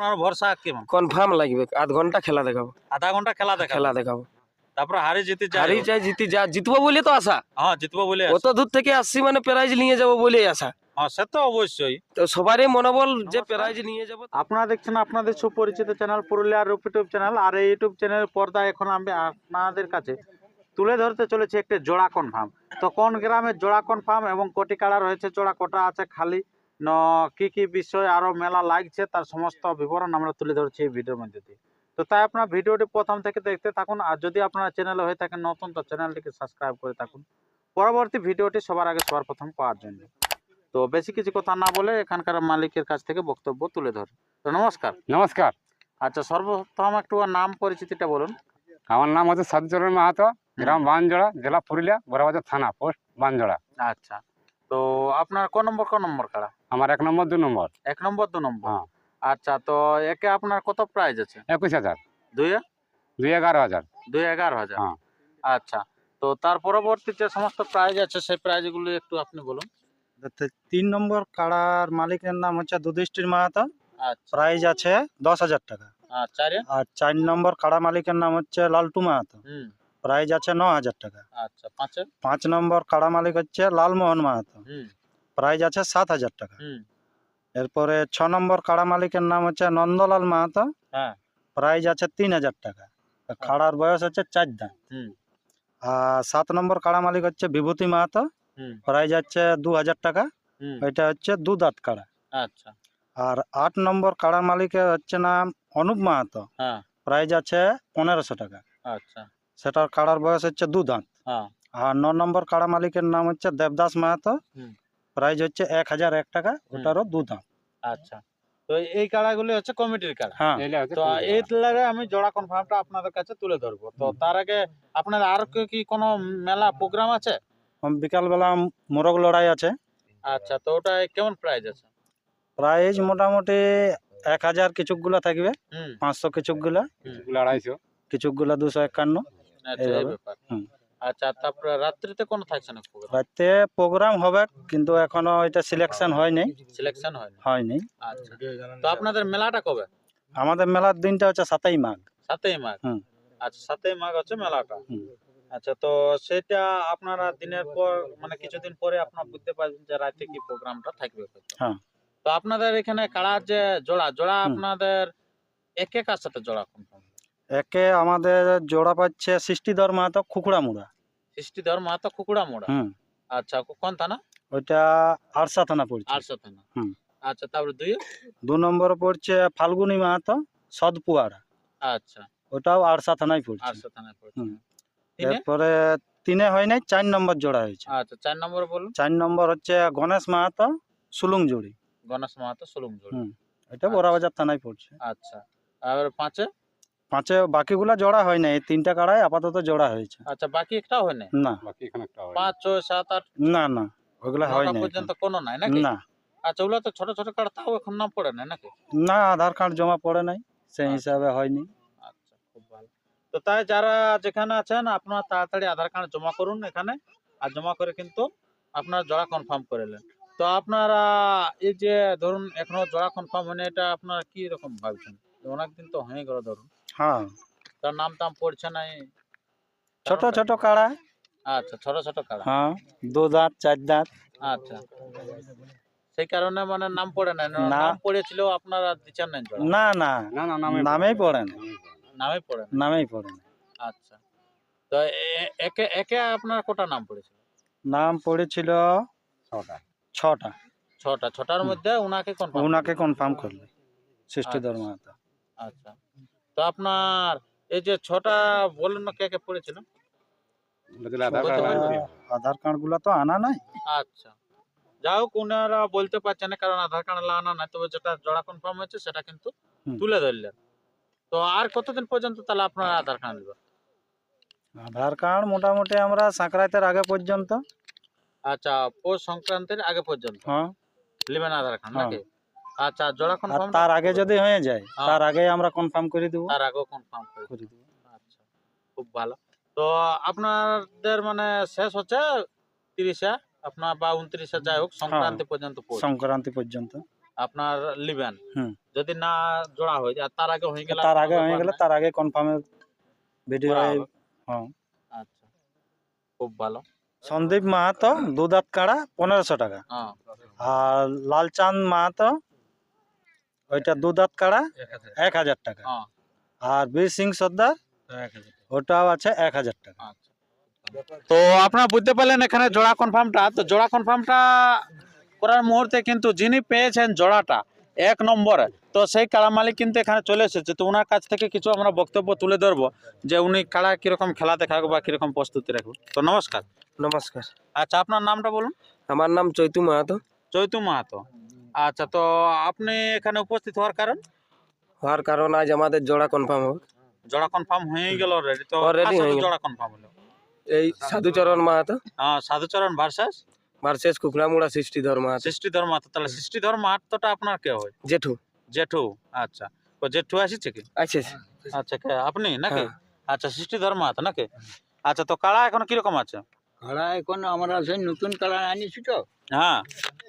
আপনার ভরসা কেমন? কনফার্ম লাগবে। আধ ঘণ্টা খেলা দেখাবো। আধা ঘণ্টা খেলা দেখা খেলা দেখাবো। তারপরে হারি জিতে যাই হারি চাই জিতি যা জিতবো বলে তো আশা। হ্যাঁ জিতবো বলে অত দূর থেকে আসছি মানে প্রাইজ নিয়ে যাব বলেই আশা। হ্যাঁ সে তো অবশ্যই। তো সবারই মনোবল যে প্রাইজ নিয়ে যাব। আপনারা দেখছেন আপনাদের সুপরিচিত চ্যানেল পুরুলিয়ার রূপ ইউটিউব চ্যানেল আর এই ইউটিউব চ্যানেল পর্দা এখন আমি আপনাদের কাছে তুলে ধরতে চলেছি একটি জোড়া কনফার্ম তো কোন গ্রামের জোড়া কনফার্ম এবং কোটি কাড়া রয়েছে জোড়া কোটা আছে খালি? কি কি বিষয় আরও মেলা লাগছে তার সমস্ত বিবরণ আমরা তুলে ধরছি এই ভিডিওর মধ্যে দিয়ে। তো তাই আপনার ভিডিওটি প্রথম থেকে দেখতে থাকুন আর যদি আপনার চ্যানেলে হয়ে থাকেন নতুন তো চ্যানেলটিকে সাবস্ক্রাইব করে থাকুন। পরবর্তী ভিডিওটি সবার আগে সবার প্রথম পাওয়ার জন্য। তো বেশি কিছু কথা না বলে এখানকার মালিকের কাছ থেকে বক্তব্য তুলে ধর। তো নমস্কার। নমস্কার। আচ্ছা সর্বপ্রথম একটু নাম পরিচিতিটা বলুন। আমার নাম হচ্ছে সাধুচরণ মাহাতো গ্রাম বানজোড়া জেলা পুরুলিয়া বড়বাজার থানা পোস্ট বানজোড়া আচ্ছা। তো আপনার কোন নম্বর কোন নম্বর কাড়া আমার এক নম্বর দু নম্বর। এক নম্বর দু নম্বর? হ্যাঁ। আচ্ছা তো একে আপনার কত প্রাইজ আছে? একুশ হাজার। দুই দুই এগারো হাজার। দুই এগারো হাজার? হ্যাঁ। আচ্ছা তো তার পরবর্তী যে সমস্ত প্রাইজ আছে সেই প্রাইজগুলো একটু আপনি বলুন। তিন নম্বর কাড়ার মালিকের নাম হচ্ছে দুধিষ্ঠির মাহাতো। আচ্ছা। প্রাইজ আছে দশ হাজার টাকা। আর আর চার নম্বর কাড়া মালিকের নাম হচ্ছে লালটু মাহাতো। হুম। প্রাইজ আছে ন হাজার টাকা। আচ্ছা পাঁচে পাঁচ নম্বর কাড়া মালিক হচ্ছে লালমোহন মাহাতো। প্রাইজ আছে সাত হাজার টাকা। এরপরে ছ নম্বর কাড়া মালিকের নাম হচ্ছে নন্দলাল মাহাতো। হ্যাঁ। প্রাইজ আছে তিন হাজার টাকা। খাড়ার বয়স হচ্ছে চার দাঁত। আর সাত নম্বর কাড়া মালিক হচ্ছে বিভূতি মাহাতো। প্রাইজ আছে দু হাজার টাকা। এটা হচ্ছে দু দাঁত কাড়া। আচ্ছা। আর আট নম্বর কাড়া মালিকের হচ্ছে নাম অনুপ মাহাতো। হ্যাঁ। প্রাইজ আছে পনেরোশো টাকা। আচ্ছা। সেটার কাড়ার বয়স হচ্ছে দু দাঁত। হ্যাঁ। আর ন নম্বর কাড়া মালিকের নাম হচ্ছে দেবদাস মাহাতো। প্রাইজ হচ্ছে এক হাজার এক টাকা ওটারও দু দাঁত। আচ্ছা। তো এই কাড়াগুলি হচ্ছে কমিটির কাড়া। হ্যাঁ। তো এই লাগে আমি জোড়া কনফার্মটা আপনাদের কাছে তুলে ধরবো। তো তার আগে আপনার আর কি কি কোনো মেলা প্রোগ্রাম আছে? বিকালবেলা মোরগ লড়াই আছে। আচ্ছা তো ওটা কেমন প্রাইস আছে? প্রাইজ মোটামুটি এক হাজার কিছুকগুলা থাকবে। পাঁচশো কিছুকগুলা। এগুলো আড়াইশো। কিছুকগুলা দুশো একান্ন। আচ্ছা এই ব্যাপার। আচ্ছা তারপরে রাত্রিতে কোনো থাকছে না প্রোগ্রাম রাতে প্রোগ্রাম হবে কিন্তু এখনও এটা সিলেকশন হয়নি। সিলেকশন হয়নি? হয়নি। আচ্ছা। তো আপনাদের মেলাটা কবে? আমাদের মেলার দিনটা হচ্ছে সাতাই মাঘ। সাতই মাঘ? আচ্ছা সাতই মাঘ হচ্ছে মেলাটা। আচ্ছা তো সেটা আপনারা দিনের পর মানে কিছুদিন পরে আপনারা বুঝতে পারবেন যে রাতে কি প্রোগ্রামটা থাকবে হ্যাঁ। তো আপনাদের এখানে কাড়ার যে জোড়া জোড়া আপনাদের এক এক সাথে জোড়া একে আমাদের জোড়া পাচ্ছে সৃষ্টিধর মাহাতো খুকুড়া মুড়া সৃষ্টিধর মাহাতো কুকুড়া মোড়া হুম। আচ্ছা কোন থানা? ওইটা আরসা থানা পড়ছে। আটশো থানা। হুম। আচ্ছা তারপরে দুই? দু নম্বর পড়ছে ফাল্গুনি মাহাতো সদপুয়ারা। আচ্ছা। ওটাও আরসা থানায় পড়ছে। আটশো থানায় পড়ছে। এরপরে তিনে হয় নাই চার নম্বর জোড়া হয়েছে। আচ্ছা চার নম্বর বলুন। চার নম্বর হচ্ছে গণেশ মাহাতো সুলুং জুড়ি গণেশ মাহাতো সোলুম জোড়া হুম। এটা বড়াবাজার থানায় পড়ছে। আচ্ছা। আর পাঁচে? পাঁচে বাকিগুলা জোড়া হয় নাই এই তিনটা কাড়াই আপাতত জোড়া হয়েছে। আচ্ছা বাকি একটাও হয় নাই? না। বাকি এখানে একটা হয় পাঁচ ছয় সাত আট? না না ওগুলা হয় নাই পর্যন্ত কোনো নাই নাকি? না। আচ্ছা ওগুলো তো ছোট ছোট কার্ড তাও এখন নাম পড়ে না নাকি? না আধার কার্ড জমা পড়ে নাই সেই আচ্ছা। হিসাবে হয়নি। আচ্ছা খুব ভালো। তো তাই যারা যেখানে আছেন আপনারা তাড়াতাড়ি আধার কার্ড জমা করুন এখানে আর জমা করে কিন্তু আপনার জোড়া কনফার্ম করে নেন। তো আপনারা এই যে ধরুন এখনও জোড়া কনফার্ম হয়নি এটা আপনারা কি রকম ভাবছেন? অনেক দিন তো হয়ে গেল ধরুন। হ্যাঁ। তার নাম টাম পড়ছে নাই ছোট ছোট কাড়া। আচ্ছা ছোট ছোট কার্ড হ্যাঁ দু দাঁত চার দাঁত। আচ্ছা। সেই কারণে মানে নাম পড়ে নাই না না। নাম পড়েছিল আপনারা দিচ্ছেন না না। না না নামে নামেই পড়ে না। নামে পড়ে না। নামেই পড়ে না। আচ্ছা। তো এ- একে একে আপনার কোটা নাম পড়েছিল? নাম পড়েছিল ছটা। ছটা। ছটা। ছটার মধ্যে উনাকে কনফার্ম ওনাকে কনফার্ম করলে। সৃষ্টিধর মাহাতো আচ্ছা। তো আপনার এই যে ছটা বললেন না কে কে পড়েছিল? আধার কার্ডগুলা তো আনা নাই। আচ্ছা। যাই হোক উনারা বলতে পারছেন না কারণ আধার কার্ড লাগানো নাই তবে যেটা জোড়া কনফার্ম হয়েছে সেটা কিন্তু তুলে ধরলেন। তো আর কতদিন পর্যন্ত তাহলে আপনার আধার কার্ড নেবেন? আধার কার্ড মোটামুটি আমরা সাঁকরাইতের আগে পর্যন্ত। আচ্ছা পৌষ সংক্রান্তির আগে পর্যন্ত? হ্যাঁ। নেবেন আধার কার্ড হ্যাঁ। নাকি? আচ্ছা জোড়া কনফার্ম তার আগে যদি হয়ে যায় হ্যাঁ। তার আগে আমরা কনফার্ম করে দেবো। তার আগেও কনফার্ম করে দেবো। আচ্ছা খুব ভালো। তো আপনাদের মানে শেষ হচ্ছে তিরিশে আপনার বা উনত্রিশে যাই হোক সংক্রান্তি পর্যন্ত সংক্রান্তি পর্যন্ত। আপনার লিবেন। যদি না জোড়া হয় আর তার আগে হয়ে গেলে তার আগে হয়ে গেলে তার আগে কনফার্মে ভিডিও হ্যাঁ। আচ্ছা খুব ভালো। সন্দীপ মাহাতো দু দাঁত কাড়া পনেরোশো টাকা। হ্যাঁ। আর লালচাঁদ মাহাতো ওইটা দু দাঁত কাড়া এক হাজার। টাকা। হ্যাঁ। আর বীর সিং সর্দার ওটাও আছে এক হাজার টাকা। আচ্ছা। তো আপনারা বুঝতে পারলেন এখানে জোড়া কনফার্মটা তো জোড়া কনফার্মটা করার মুহূর্তে কিন্তু যিনি পেয়েছেন জোড়াটা এক নম্বরে তো সেই কাড়া মালিক কিন্তু এখানে চলে এসেছে। তো ওনার কাছ থেকে কিছু আমরা বক্তব্য তুলে ধরবো যে উনি কাড়া কীরকম খেলা দেখাবে বা কীরকম প্রস্তুতি রাখবে। তো নমস্কার। নমস্কার। আচ্ছা আপনার নামটা বলুন। আমার নাম চৈতু মাহাতো। চৈতু মাহাতো। আচ্ছা তো আপনি এখানে উপস্থিত হওয়ার কারণ? হওয়ার কারণ আজ আমাদের জোড়া কনফার্ম হবে জোড়া কনফার্ম হয়ে গেল অলরেডি তো হয়ে গেল। জোড়া কনফার্ম হলো। এই সাধুচরণ মাহাতো। হ্যাঁ সাধুচরণ ভার্সাস? ভার্সেস কুকড়ামুড়া সৃষ্টিধর মাহাতো সৃষ্টিধর মাহাতো তাহলে সৃষ্টিধর মাহাতোটা আপনার কে হয়? জেঠু। জেঠু আচ্ছা। ও জেঠু আসিছে কি? আছে আচ্ছা কে আপনি নাকি? হ্যাঁ। আচ্ছা সৃষ্টিধর মাহাতো নাকি? আচ্ছা তো কাড়া এখন কীরকম আছে? কাড়া এখন আমরা সেই নতুন কাড়া আনিছি তো। হ্যাঁ।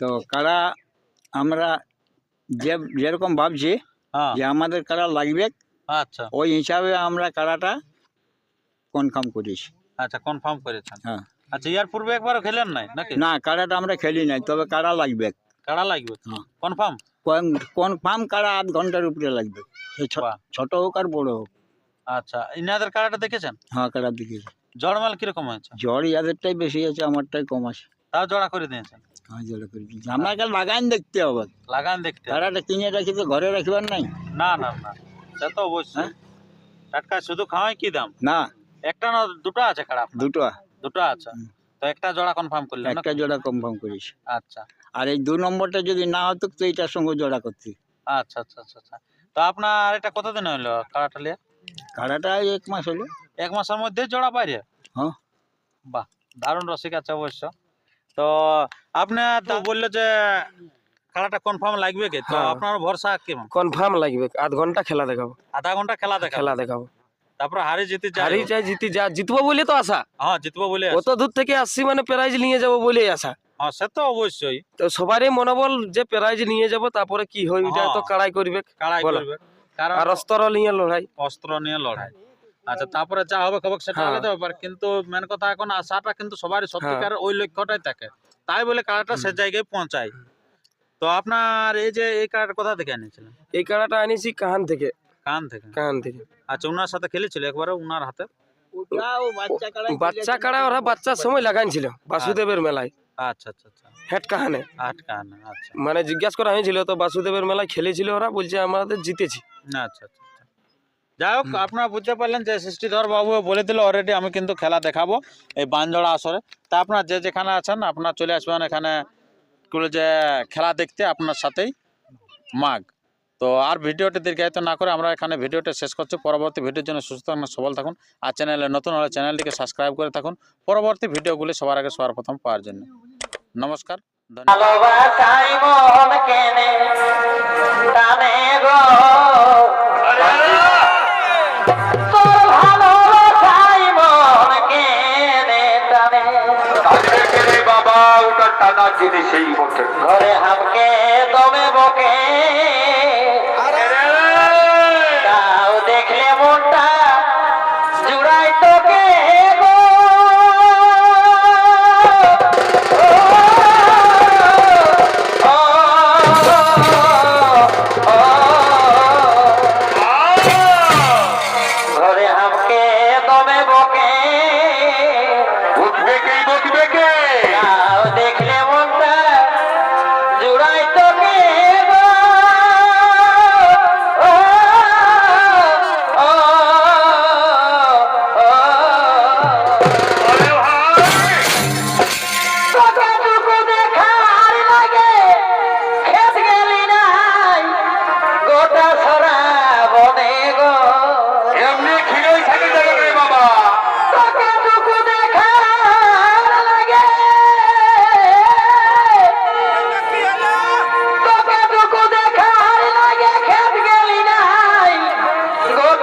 তো কাড়া আমরা যে যেরকম ভাবছি হ্যাঁ। যে আমাদের কারা লাগবে আচ্ছা। ওই হিসাবে আমরা কারাটা কনফার্ম করেছি। আচ্ছা কনফার্ম করেছেন। হ্যাঁ। আচ্ছা ইয়ার পূর্বে একবারও খেলেন নাই নাকি? না কারাটা আমরা খেলি নাই তবে কারা লাগবে? কারা লাগবে? হ্যাঁ। কনফার্ম কনফার্ম কারা আধ ঘণ্টার উপরে লাগবে। ছোট হোক আর বড় হোক। আচ্ছা ইনাদের কারাটা দেখেছেন? হ্যাঁ কাড়া দিকেছি জড়মাল কীরকম আছে জ্বর ইয়াদেরটাই বেশি আছে আমারটাই কম আছে। তাও জোড়া করে দিয়েছেন? লাগান দেখতে হবে। লাগান দেখতে। কিনে রাখি তো ঘরে রাখিবার নাই। না না না। সে তো অবশ্যই। হ্যাঁ? টাটকা শুধু খাওয়াই কি দাম? না। একটা না দুটো আছে আপনার? দুটো। দুটো আছে? তো একটা জোড়া কনফার্ম একটা জোড়া কনফার্ম করেছি আচ্ছা। আর এই দু নম্বরটা যদি না হতো তো এইটার সঙ্গে জোড়া করতি। আচ্ছা আচ্ছা আচ্ছা আচ্ছা। তো আপনার এটা কতদিন হইল কাড়াটা লিয়ে কাড়াটা এক মাস হলো। এক মাসের মধ্যে জোড়া বাইরে? হ্যাঁ। বাহ দারুণ রসিক আছে অবশ্য। তো আপনি তো বলল যে খেলাটা কনফার্ম লাগবে কি? তো হ্যাঁ। আপনার ভরসা কেমন? কনফার্ম লাগবে। আধ ঘণ্টা খেলা দেখাবো। আধা ঘণ্টা খেলা দেখা খেলা দেখাবো। তারপরে হারি জিতে যাই হারি চাই জিতি যা জিতবো বলে তো আশা। হ্যাঁ জিতবো বলে অত দূর থেকে আসছি মানে প্রাইজ নিয়ে যাব বলেই আশা। হ্যাঁ সে তো অবশ্যই। তো সবারই মনোবল যে প্রাইজ নিয়ে যাব তারপরে কি হয় তো হ্যাঁ। কাড়াই করবে। কাড়াই করবে। কারণ আর অস্ত্র নিয়ে লড়াই। অস্ত্র নিয়ে লড়াই। আচ্ছা তারপরে যা হবে খবর সেটা হ্যাঁ। আলাদা ব্যাপার। কিন্তু মেন কথা এখন আশাটা কিন্তু সবারই সত্যিকার ওই লক্ষ্যটাই থাকে। তাই বলে কারাটা সে জায়গায় পৌঁছায়। তো আপনার এই যে এই কারাটা কোথা থেকে আনিয়েছিলেন এই কাড়াটা আনিছি কাহান থেকে। কান থেকে? কাহান থেকে। আচ্ছা ওনার সাথে খেলেছিল একবারে ওনার হাতে? বাচ্চা কাড়া ওরা বাচ্চার সময় লাগাইছিল বাসুদেবের মেলায়। আচ্ছা আচ্ছা আচ্ছা। হেড কাহানে। আট কান আচ্ছা। মানে জিজ্ঞাসা করা হয়েছিল তো বাসুদেবের মেলায় খেলেছিল ওরা বলছে আমাদের জিতেছি। আচ্ছা আচ্ছা আচ্ছা। যাই হোক আপনারা বুঝতে পারলেন যে সৃষ্টিধর বাবু বলে দিল অলরেডি আমি কিন্তু খেলা দেখাবো এই বানজোড়া আসরে। তা আপনার যে যেখানে আছেন আপনার চলে আসবেন এখানে যে খেলা দেখতে আপনার সাথেই মাগ। তো আর ভিডিওটি দীর্ঘায়িত না করে আমরা এখানে ভিডিওটা শেষ করছি। পরবর্তী ভিডিওর জন্য সুস্থ থাকুন সবল থাকুন। আর চ্যানেলে নতুন হলে চ্যানেলটিকে সাবস্ক্রাইব করে থাকুন। পরবর্তী ভিডিওগুলি সবার আগে সবার প্রথম পাওয়ার জন্য। নমস্কার ধন্যবাদ। বাবা সেই বটে ঘরে হামকে দমে বকে